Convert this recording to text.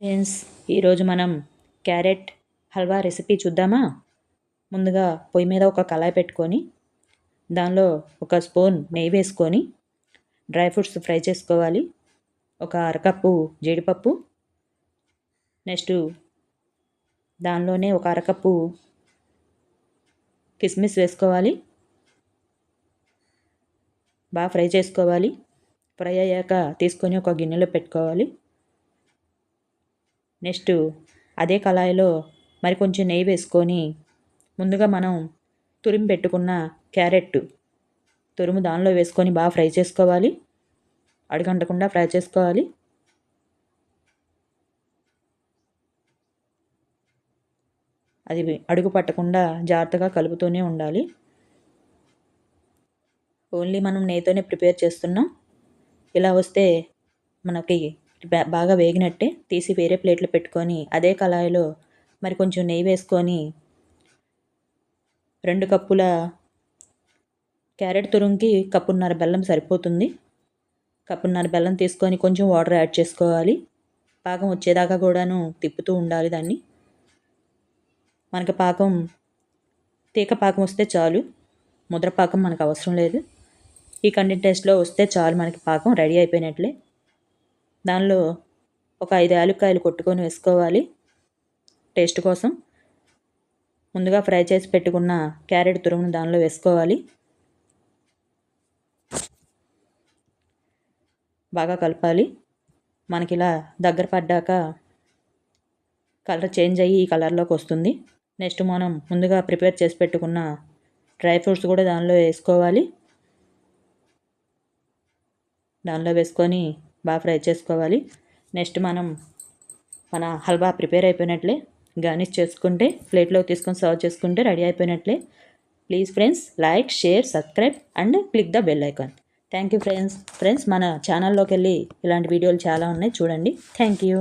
Friends ఈరోజు మనం carrot halwa recipe చూద్దామా? ముందుగా పొయ్యి మీద ఒక కళాయి పెట్టుకొని దానిలో ఒక స్పూన్ నెయ్యి వేసుకొని డ్రై ఫ్రూట్స్ ఫ్రై చేసుకోవాలి. ఒక అరకప్పు జీడిపప్పు నెక్స్ట్ దానిలోనే ఒక అరకప్పు కిస్మిస్ వేసుకోవాలి. బాగా ఫ్రై చేసుకోవాలి. ఫ్రై అయ్యాక తీసుకొని ఒక గిన్నెలో పెట్టుకోవాలి. నెక్స్ట్ అదే కళాయిలో మరి కొంచెం నెయ్యి వేసుకొని ముందుగా మనం తురిమి పెట్టుకున్న క్యారెట్ తురుము దానిలో వేసుకొని బాగా ఫ్రై చేసుకోవాలి. అడుగంటకుండా ఫ్రై చేసుకోవాలి. అది అడుగు పట్టకుండా జాగ్రత్తగా కలుపుతూనే ఉండాలి. ఓన్లీ మనం నెయ్యితోనే ప్రిపేర్ చేస్తున్నాం. ఇలా వస్తే మనకి బాగా వేగినట్టే తీసి వేరే ప్లేట్లో పెట్టుకొని అదే కళాయిలో మరి కొంచెం నెయ్యి వేసుకొని రెండు కప్పుల క్యారెట్ తురుంకి కప్పున్నర బెల్లం సరిపోతుంది. కప్పున్నర బెల్లం తీసుకొని కొంచెం వాటర్ యాడ్ చేసుకోవాలి. పాకం వచ్చేదాకా కూడాను తిప్పుతూ ఉండాలి దాన్ని. మనకి పాకం తీక పాకం వస్తే చాలు. ముద్ర పాకం మనకు అవసరం లేదు. ఈ టేస్ట్లో వస్తే చాలు మనకి పాకం రెడీ అయిపోయినట్లే. దానిలో ఒక ఐదు యాలక్కాయలు కొట్టుకొని వేసుకోవాలి. టేస్ట్ కోసం ముందుగా ఫ్రై చేసి పెట్టుకున్న క్యారెట్ తురుమును దానిలో వేసుకోవాలి. బాగా కలపాలి. మనకి ఇలా దగ్గర పడ్డాక కలర్ చేంజ్ అయ్యి ఈ కలర్లోకి వస్తుంది. నెక్స్ట్ మనం ముందుగా ప్రిపేర్ చేసి పెట్టుకున్న డ్రై ఫ్రూట్స్ కూడా దానిలో వేసుకోవాలి. దానిలో వేసుకొని బాగా ఫ్రై చేసుకోవాలి. నెక్స్ట్ మనం మన హల్వా ప్రిపేర్ అయిపోయినట్లే గార్నిష్ చేసుకుంటే ప్లేట్లో తీసుకొని సర్వ్ చేసుకుంటే ready అయిపోయినట్లే. Please friends like share subscribe and click the bell icon. Thank you friends. Friends మన ఛానల్లోకి వెళ్ళి ఇలాంటి వీడియోలు చాలా ఉన్నాయి. చూడండి. Thank you